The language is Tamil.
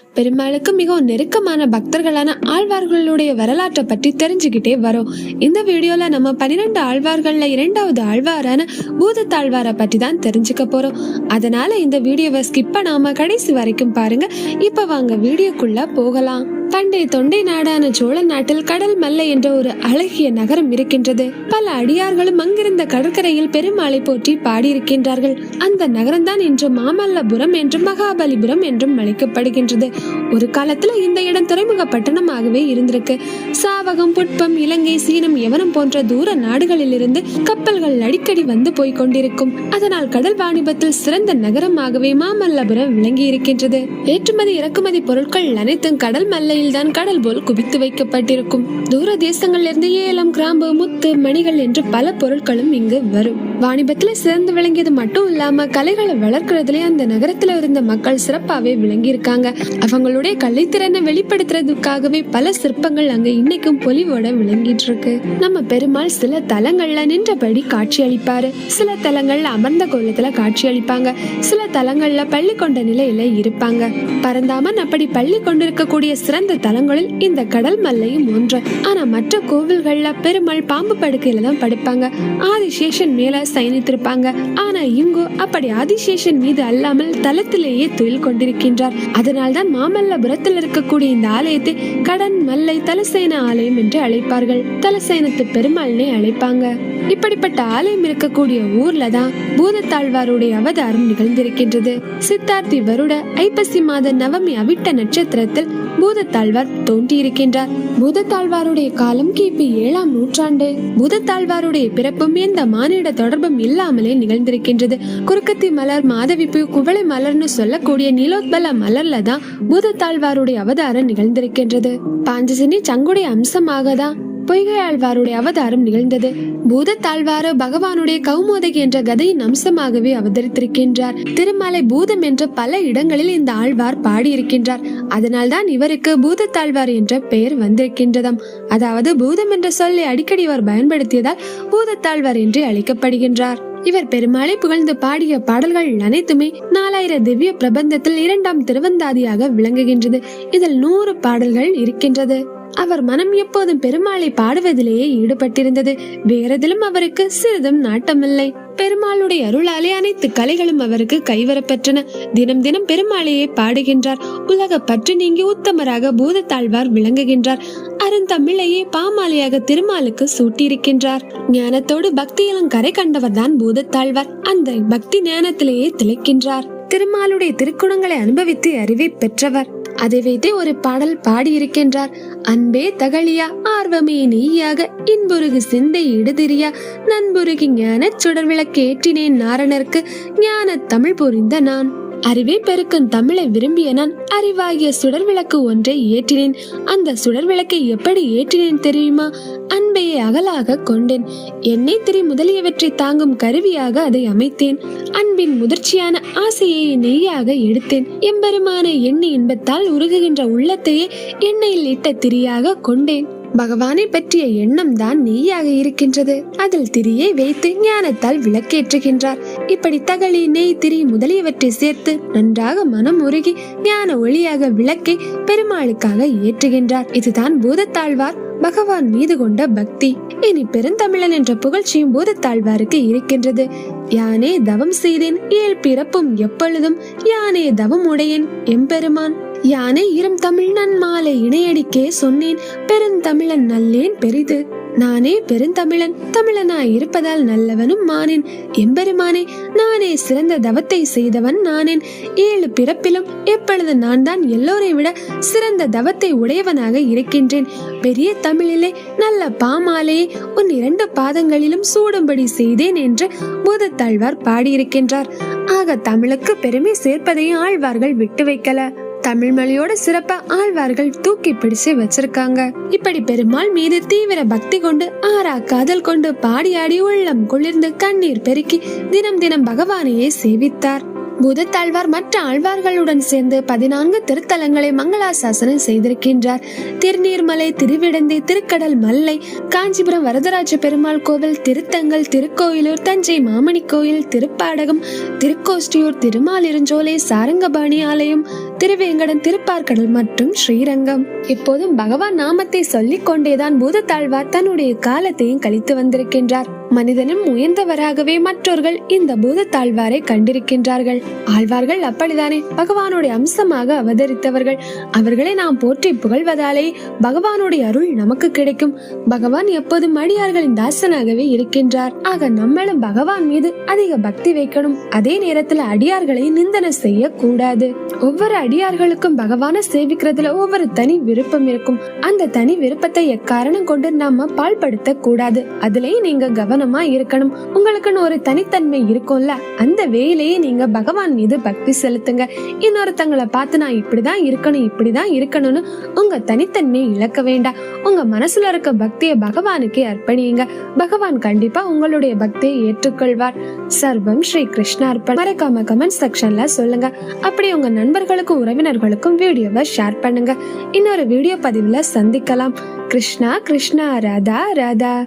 பெருமாளுக்கு மிகவும் நெருக்கமான பக்தர்களான ஆழ்வார்களுடைய வரலாற்றை பற்றி தெரிஞ்சுக்கிட்டே வரோம். இந்த வீடியோல நம்ம பன்னிரெண்டு ஆழ்வார்கள்ல இரண்டாவது ஆழ்வாரான பூதத்தாழ்வாரை பற்றி தான் தெரிஞ்சுக்க போறோம். அதனால இந்த வீடியோவை ஸ்கிப் பண்ணாம கடைசி வரைக்கும் பாருங்க. இப்ப வாங்க வீடியோக்குள்ள போகலாம். பண்டைய தொண்டை நாடான சோழ நாட்டில் கடல் மல்லை என்ற ஒரு அழகிய நகரம் இருக்கின்றது. பல அடியார்களும் அங்கிருந்த கடற்கரையில் பெருமாளை போற்றி பாடியிருக்கின்றார்கள். அந்த நகரம்தான் இன்று மாமல்லபுரம் என்றும் மகாபலிபுரம் என்றும் அழைக்கப்படுகின்றது. ஒரு காலத்துல இந்த இடம் துறைமுக பட்டணமாகவே இருந்திருக்கு. சாவகம் புட்பம் இலங்கை சீனம் யவனம் போன்ற தூர நாடுகளில் இருந்து கப்பல்கள் அடிக்கடி வந்து போய் கொண்டிருக்கும். அதனால் கடல் வாணிபத்தில் சிறந்த நகரமாகவே மாமல்லபுரம் விளங்கி இருக்கின்றது ஏற்றுமதி இறக்குமதி பொருட்கள் அனைத்தும் கடல் மல்லை தான் கடல் போல் குவித்து வைக்கப்பட்டிருக்கும். தூர தேசங்களிலிருந்து ஏலம் கிராம்பு முத்து மணிகள் என்று பல பொருட்களும் இங்கு வரும். வாணிபத்துல சிறந்து விளங்கியது மட்டும் இல்லாம கலைகளை வளர்க்கறதுலயே அந்த நகரத்துல இருந்த மக்கள் சிறப்பாவே விளங்கி இருக்காங்க அவங்களுடைய கலைத்திறனை வெளிப்படுத்துறதுக்காகவே பல சிற்பங்கள் அங்க இன்னைக்கும் பொலிவோட விளங்கிட்டு இருக்கு நம்ம பெருமாள் சில தலங்கள்ல நின்றபடி காட்சி அளிப்பாரு. சில தலங்கள்ல அமர்ந்த கோலத்துல காட்சி அளிப்பாங்க. சில தலங்கள்ல பள்ளி கொண்ட நிலையில இருப்பாங்க. பரந்தாமன் அப்படி பள்ளி கொண்டிருக்கக்கூடிய சிறந்த தலங்களில் இந்த கடல் மல்லையும் ஒன்று. ஆனா மற்ற கோவில்கள்ல பெருமாள் பாம்பு படுக்கையில தான் படுப்பாங்க. ஆதிசேஷன் மேல சயனித்திருப்பாங்க. ஆனா இங்கோ அப்படி ஆதிசேஷன் மீது அல்லாமல் தலத்திலேயே தொழில் கொண்டிருக்கின்றார். அதனால்தான் மாமல்லபுரத்தில் இருக்கக்கூடிய இந்த ஆலயத்தை கடன் மல்லை தலசேன ஆலயம் என்று அழைப்பார்கள். தலசேனத்து பெருமாள்னே அழைப்பாங்க. இப்படிப்பட்ட ஆலயம் இருக்கக்கூடிய ஊர்ல தான் பூதத்தாழ்வாருடைய அவதாரம் நிகழ்ந்திருக்கின்றது. சித்தார்த்தி வருட ஐப்பசி மாத நவமி அவிட்ட நட்சத்திரத்தில் பூதத்தாழ்வார் தோன்றியிருக்கின்றார். பூதத்தாழ்வாருடைய காலம் கிபி ஏழாம் நூற்றாண்டு. பூதத்தாழ்வாருடைய பிறப்பும் எந்த மானிட தொடர்பும் இல்லாமலே நிகழ்ந்திருக்கின்றது. குறுக்கத்தி மலர் மாதவிப்பு குவளை மலர்னு சொல்லக்கூடிய நீலோத்பல மலர்ல தான் பூதத்தாழ்வாருடைய அவதாரம் நிகழ்ந்திருக்கின்றது. பாஞ்சசினி சங்குடைய அம்சமாக தான் பொய்கை ஆழ்வாருடைய அவதாரம் நிகழ்ந்தது. பூதத்தாழ்வாரோ பகவானுடைய கௌமோதகி என்ற கதையின் அம்சமாகவே அவதரித்திருக்கின்றார். திருமலை பூதம் என்ற பல இடங்களில் இந்த ஆழ்வார் பாடியிருக்கின்றார். அதனால்தான் இவருக்கு பூதத்தாழ்வார் என்ற பெயர் வந்திருக்கின்றதாம். அதாவது பூதம் என்ற சொல்லை அடிக்கடி இவர் பயன்படுத்தியதால் பூதத்தாழ்வார் என்று அழைக்கப்படுகின்றார். இவர் பெருமாளை புகழ்ந்து பாடிய பாடல்கள் அனைத்துமே நாலாயிர திவ்ய பிரபந்தத்தில் இரண்டாம் திருவந்தாதியாக விளங்குகின்றது. இதில் நூறு பாடல்கள் இருக்கின்றது. அவர் மனம் எப்போதும் பெருமாளை பாடுவதிலேயே ஈடுபட்டிருந்தது. வேறெதிலும் அவருக்கு சிறிதும் நாட்டமில்லை. பெருமாளுடைய அருளாலே அனைத்து கலைகளும் அவருக்கு கைவரப்பெற்றன. தினம் தினம் பெருமாளையே பாடுகின்றார். உலக பற்று நீங்கி உத்தமராக பூதத்தாழ்வார் விளங்குகின்றார். அருந்தமிழையே பாமாலையாக திருமாலுக்கு சூட்டியிருக்கின்றார். ஞானத்தோடு பக்தியிலும் கரை கண்டவர்தான் பூதத்தாழ்வார். அந்த பக்தி ஞானத்திலேயே திளைக்கின்றார். திருமாலுடைய திருக்குணங்களை அனுபவித்து அறிவை பெற்றவர். அதை வைத்தே ஒரு பாடல் பாடியிருக்கின்றார். அன்பே தகழியா ஆர்வமே நீயாக இன்புருகு சிந்தை இடுதிரியா நண்புருகி ஞான சுடர்விளக்கேற்றினேன் நாரணருக்கு ஞான தமிழ் புரிந்த நான். அறிவை பெருக்கும் தமிழை விரும்பிய நான் அறிவாகிய சுடர் விளக்கு ஒன்றை ஏற்றினேன். அந்த சுடர் விளக்கை எப்படி ஏற்றினேன் தெரியுமா? அன்பையை அகலாக கொண்டேன். எண்ணெய் திரி முதலியவற்றை தாங்கும் கருவியாக அதை அமைத்தேன். அன்பின் முதிர்ச்சியான ஆசையை நெய்யாக எடுத்தேன். எம்பெருமான எண்ணெய் இன்பத்தால் உருகுகின்ற உள்ளத்தையே எண்ணெயில் இட்ட திரியாக கொண்டேன். பகவானை பற்றிய எண்ணம் தான் நெய்யாக இருக்கின்றது. அதில் திரியை வைத்து ஞானத்தால் விளக்கேற்றுகின்றார். இப்படி தகளி நெய் திரி முதலியவற்றை சேர்த்து நன்றாக மனம் உருகி ஞான ஒளியாக விளக்கை பெருமாளுக்காக ஏற்றுகின்றார். இதுதான் பூதத்தாழ்வார் பகவான் மீது கொண்ட பக்தி. இனி பெருந்தமிழன் என்ற புகழ்ச்சியும் பூதத்தாழ்வாருக்கு இருக்கின்றது. யானே தவம் செய்தேன் ஏழ் பிறப்பும் எப்பொழுதும் யானே தவம் உடையேன் எம்பெருமான். யானை இரும் தமிழ் நன் மாலை இணையடிக்கே சொன்னேன் பெருந்தமிழன் நல்லேன் பெரிது. நானே பெருந்தமிழன் தமிழனாய் இருப்பதால் நல்லவனும் மானேன். எம்பெருமானே நானே சிறந்த தவத்தை செய்தவன் நானேன். ஏழு பிறப்பிலும் எப்பொழுது நான் தான் எல்லோரை விட சிறந்த தவத்தை உடையவனாக இருக்கின்றேன். பெரிய தமிழிலே நல்ல பாமாலையே உன் இரண்டு பாதங்களிலும் சூடும்படி செய்தேன் என்று பூதத்தாழ்வார் பாடியிருக்கின்றார். ஆக தமிழுக்கு பெருமை சேர்ப்பதையும் ஆழ்வார்கள் விட்டு வைக்கல. தமிழ்மொழியோட சிறப்ப ஆழ்வார்கள் தூக்கி பிடிச்சு வச்சிருக்காங்க. இப்படி பெருமாள் மீது தீவிர பக்தி கொண்டு ஆறா காதல் கொண்டு பாடியாடி உள்ளம் குளிர்ந்து கண்ணீர் பெருக்கி தினம் தினம் பகவானையே சேவித்தார். பூதத்தாழ்வார் மற்ற ஆழ்வார்களுடன் சேர்ந்து பதினான்கு திருத்தலங்களை மங்களாசாசனம் செய்திருக்கின்றார். திருநீர்மலை திருவிடந்தை திருக்கடல் மல்லை காஞ்சிபுரம் வரதராஜ பெருமாள் கோவில் திருத்தங்கள் திருக்கோயிலூர் தஞ்சை மாமணி கோயில் திருப்பாடகம் திருக்கோஷ்டியூர் திருமாலிருஞ்சோலை சாரங்கபாணி ஆலயம் திருவேங்கடம் திருப்பார்கடல் மற்றும் ஸ்ரீரங்கம். எப்போதும் பகவான் நாமத்தை சொல்லிக் கொண்டேதான் பூதத்தாழ்வார் தன்னுடைய காலத்தையும் கழித்து வந்திருக்கின்றார். மனிதனும் உயர்ந்தவராகவே மற்றவர்கள் இந்த பூதத்தாழ்வாரை கண்டிருக்கின்றார்கள். ஆழ்வார்கள் அப்படித்தானே? பகவானுடைய அம்சமாக அவதரித்தவர்கள். அவர்களை நாம் போற்றி புகழ்வதாலே பகவானுடைய அருள் நமக்கு கிடைக்கும். பகவான் எப்போதும் அடியார்களின் தாசனாகவே இருக்கின்றார். ஆக நம்மளும் பகவான் மீது அதிக பக்தி வைக்கணும். அதே நேரத்துல அடியார்களை நிந்தனை செய்ய கூடாது ஒவ்வொரு அடியார்களுக்கும் பகவானை சேவிக்கிறதுல ஒவ்வொரு தனி விருப்பம் இருக்கும். அந்த தனி விருப்பத்தை எக்காரணம் கொண்டு நாம பால்படுத்த கூடாது அதுலயும் நீங்க கவனம் இருக்கணும். உங்களுக்குன்னு ஒரு தனித்தன்மை இருக்கும்ல? அந்த வேலையே நீங்க பகவான் மீது பக்தி செலுத்துங்க. இன்னொருத்தங்களை பார்த்து நான் இப்படிதான் இருக்கணும் இப்படிதான் இருக்கணும்னு உங்க தனித்தன்மையை இழக்க வேண்டாம். உங்க மனசுல இருக்க பக்தியை பகவானுக்கே அர்ப்பணியுங்க. பகவான் கண்டிப்பா உங்களுடைய பக்தியை ஏற்றுக்கொள்வார். சர்வம் ஸ்ரீ கிருஷ்ணார்ப்பன் மறக்காம கமெண்ட் செக்ஷன்ல சொல்லுங்க. அப்படி உங்க நண்பர்களுக்கும் உறவினர்களுக்கும் வீடியோவை ஷேர் பண்ணுங்க. இன்னொரு வீடியோ பதிவுல சந்திக்கலாம். கிருஷ்ணா கிருஷ்ணா ராதா ராதா.